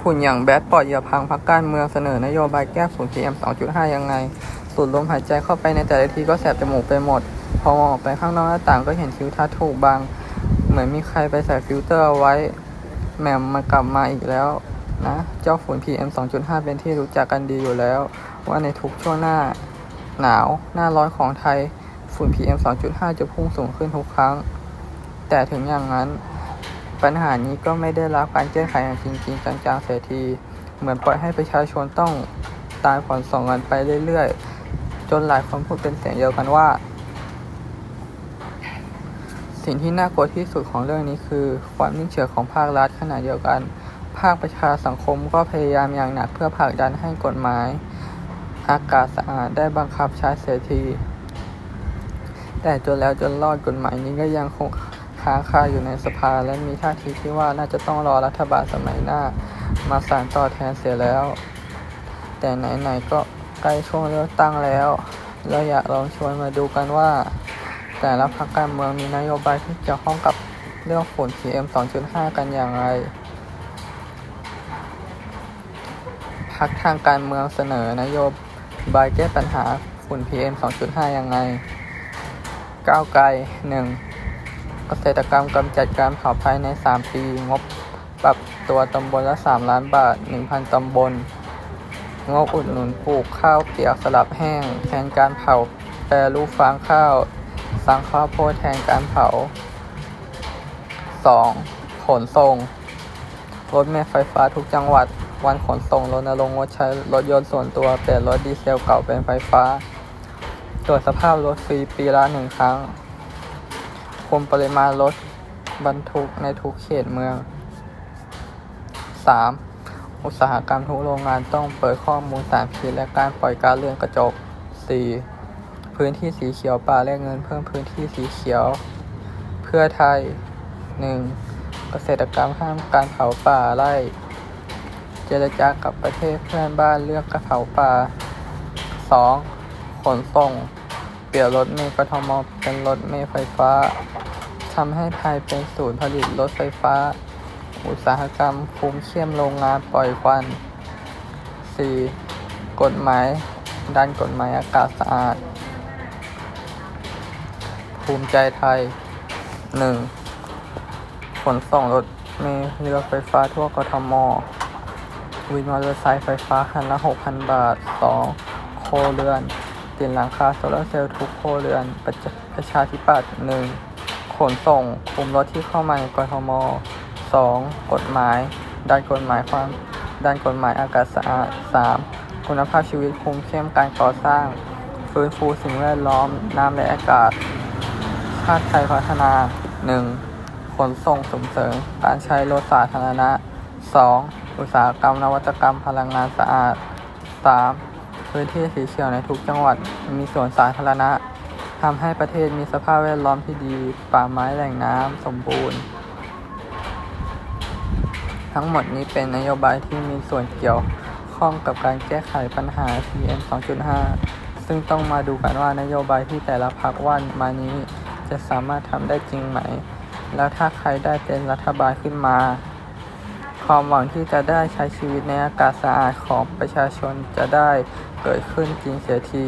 ฝุ่นอย่างแบดปอดเหยื่อพังพักการเมืองเสนอนโยบายแก้ฝุ่น PM 2.5 ยังไง สูดลมหายใจเข้าไปในแต่ละทีก็แสบจมูกไปหมด พอมองออกไปข้างนอกหน้าต่างก็เห็นทิวทัศน์ถูกบังเหมือนมีใครไปใส่ฟิลเตอร์เอาไว้แหม่มมากลับมาอีกแล้วนะ เจ้าฝุ่น PM 2.5 เป็นที่รู้จักกันดีอยู่แล้ว ว่าในทุกช่วงหน้าหนาวหน้าร้อนของไทยฝุ่น PM 2.5 จะพุ่งสูงขึ้นทุกครั้ง แต่ถึงอย่างนั้น ปัญหานี้ก็ไม่ได้รับการแก้ไขอย่างจริงๆจังๆเสียที เหมือนปล่อยให้ประชาชนต้องตายผ่อนส่งกันไปเรื่อยๆ จนหลายคนพูดเป็นเสียงเดียวกันว่า สิ่งที่น่ากลัวที่สุดของเรื่องนี้คือ ความนิ่งเฉยของภาครัฐขณะเดียวกัน ภาคประชาสังคมก็พยายามอย่างหนักเพื่อผลักดันให้กฎหมาย อากาศสะอาดได้บังคับใช้เสียที แต่จนแล้วจนรอดกฎหมายนี้ก็ยังคง ค้างคาอยู่ในสภาและมีท่าทีที่ว่าน่าจะต้องรอรัฐบาลสมัยหน้า มาสานต่อแทนเสียแล้ว แต่ไหนๆก็ใกล้ช่วงเลือกตั้งแล้ว เราอยากลองชวนมาดูกันว่า แต่ละพรรคการเมืองมีนโยบายที่เกี่ยวข้องกับเรื่องฝุ่น PM 2.5 กันอย่างไรพรรคทางการเมืองเสนอนโยบายแก้ปัญหาฝุ่น PM 2.5 ยังไง ก้าวไกล 1. เกษตรกรรมกำจัดการเผาภายใน 3 ปี งบปรับตัวตำบลละ 3 ล้านบาท 1,000 ตำบล งบอุดหนุนปลูกข้าวเปียกสลับแห้ง แทนการเผาแปรรูปฟางข้าวสังข้าวโพดแทนการเผา 2. ขนส่ง รถเมล์ไฟฟ้าทุกจังหวัด วันขนส่งรณรงค์งดใช้รถยนต์ส่วนตัวเปลี่ยนรถดีเซลเก่าเป็นไฟฟ้า ตรวจสภาพรถฟรีปีละหนึ่งครั้ง คุมปริมาณรถบรรทุกในทุกเขตเมือง 3. อุตสาหกรรมทุกโรงงานต้องเปิดข้อมูลสารพิษและการปล่อยก๊าซเรือนกระจก 4. พื้นที่สีเขียวป่าและเงินเพิ่มพื้นที่สีเขียว เพื่อไทย 1. เกษตรกรรมห้ามการเผาป่าไร่ เจรจากับประเทศเพื่อนบ้านเลือกกระเผาป่า 2. ขนส่ง เปลี่ยนรถเมล์กทมเป็นรถเมล์ไฟฟ้าทำให้ไทยเป็นศูนย์ผลิตรถไฟฟ้า อุตสาหกรรมคุมเข้มโรงงานปล่อยควัน 4. กฎหมายดันกฎหมายอากาศสะอาด ภูมิใจไทย 1. ขนส่งรถเมล์เรือไฟฟ้าทั่วกทม วินมอเตอร์ไซค์ไฟฟ้าคันละ 6,000 บาท 2. โคเรือน ติดหลังคาโซลาร์เซลล์ทุกโคเรือน ประชาประชาธิปัตย์ 1. ขนส่งคุมรถที่เข้ามาในกทม 2. กฎหมาย ด้านกฎหมายความด้านกฎหมายอากาศสะอาด 3. คุณภาพชีวิตคุมเข้มการก่อสร้าง ฟื้นฟูสิ่งแวดล้อม น้ำและอากาศ ชาติไทยพัฒนา 1. ขนส่งส่งเสริมการใช้รถสาธารณะ 2. อุตสาหกรรมนวัตกรรมพลังงานสะอาด 3. พื้นที่สีเขียวในทุกจังหวัดมีสวนสาธารณะทำให้ประเทศมีสภาพแวดล้อมที่ดี ป่าไม้แหล่งน้ำสมบูรณ์ ทั้งหมดนี้เป็นนโยบายที่มีส่วนเกี่ยวข้องกับการแก้ไขปัญหา PM 2.5 ซึ่งต้องมาดูกันว่านโยบายที่แต่ละพรรคว่ามานี้จะสามารถทำได้จริงไหม แล้วถ้าใครได้เป็นรัฐบาลขึ้นมา ความหวังที่จะได้ใช้ชีวิตในอากาศสะอาดของประชาชนจะได้ เกิดขึ้นจริงเสียที